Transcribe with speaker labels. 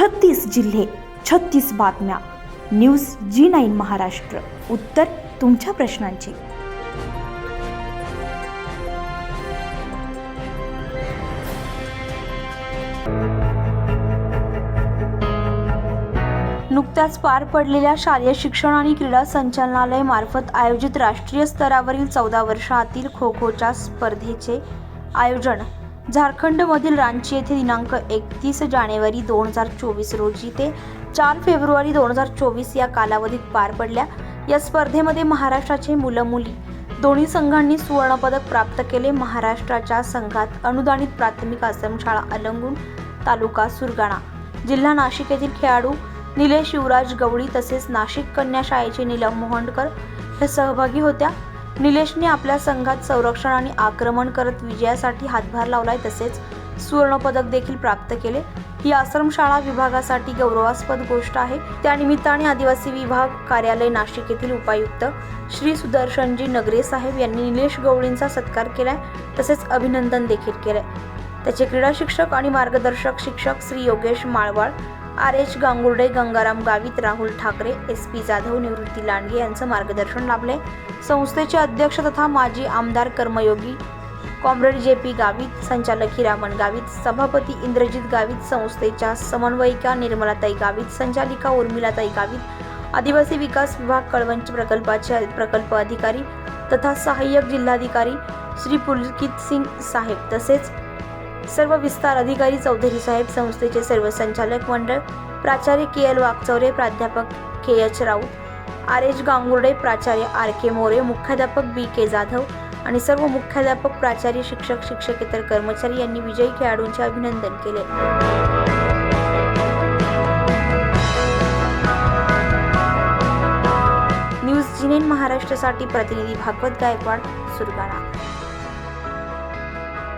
Speaker 1: छत्तीस जिल्हे छत्तीस बातम्या. News G nine Maharashtra. उत्तर तुमच्या प्रश्नांची. नुकत्याच पार पडलेल्या शालेय शिक्षण आणि क्रीडा संचालनालय मार्फत आयोजित राष्ट्रीय स्तरावरील चौदा वर्षातील खो खोच्या स्पर्धेचे आयोजन झारखंडमधील रांची येथे दिनांक एकतीस जानेवारी दोन हजार चोवीस रोजी ते चार फेब्रुवारी दोन हजार चोवीस या कालावधीत पार पडल्या. या स्पर्धेमध्ये महाराष्ट्राचे मुलं मुली दोन्ही संघांनी सुवर्णपदक प्राप्त केले. महाराष्ट्राच्या संघात अनुदानित प्राथमिक आश्रमशाळा अलंगून तालुका सुरगाणा जिल्हा नाशिक येथील खेळाडू निलेश युवराज गवळी तसेच नाशिक कन्या शाळेचे नीलम मोहंडकर हे सहभागी होत्या. निलेशने आपल्या संघात संरक्षण आणि आक्रमण करत विजयासाठी हातभार लावलाय तसेच सुवर्णपदक देखील प्राप्त केले. ही आश्रमशाळा विभागासाठी गौरवास्पद गोष्ट आहे. त्यानिमित्ताने आदिवासी विभाग कार्यालय नाशिक येथील उपायुक्त श्री सुदर्शनजी नगरे साहेब यांनी निलेश गवळींचा सत्कार केलाय तसेच अभिनंदन देखील केलंय. त्याचे क्रीडा शिक्षक आणि मार्गदर्शक शिक्षक Shri Yogesh Malwal R H Gangurde Gangaram Gavit Rahul Thackeray S P Jadhav Nivrutti Landge यांचं मार्गदर्शन लाभले संस्थेचे अध्यक्ष तथा माजी आमदार कर्मयोगी कॉम्रेड जे पी गावित संचालक हिरामण गावित सभापती इंद्रजित गावित संस्थेच्या समन्वयिका निर्मलाताई गावित संचालिका उर्मिलाताई गावित आदिवासी विकास विभाग कळवंच प्रकल्पाचे प्रकल्प अधिकारी तथा सहाय्यक जिल्हाधिकारी श्री पुलकित सिंग साहेब तसेच सर्व विस्तार अधिकारी चौधरी साहेब संस्थेचे सर्व संचालक मंडळ प्राचार्य के एल वागचौरे प्राध्यापक K H Raut R H Gangurde प्राचार्य आर के मोरे मुख्याध्यापक बी के जाधव आणि सर्व मुख्याध्यापक प्राचार्य शिक्षक शिक्षकेतर कर्मचारी यांनी विजयी खेळाडूंचे अभिनंदन केले. न्यूज जिनेन महाराष्ट्रासाठी प्रतिनिधी भागवत गायकवाड सुरगाणा.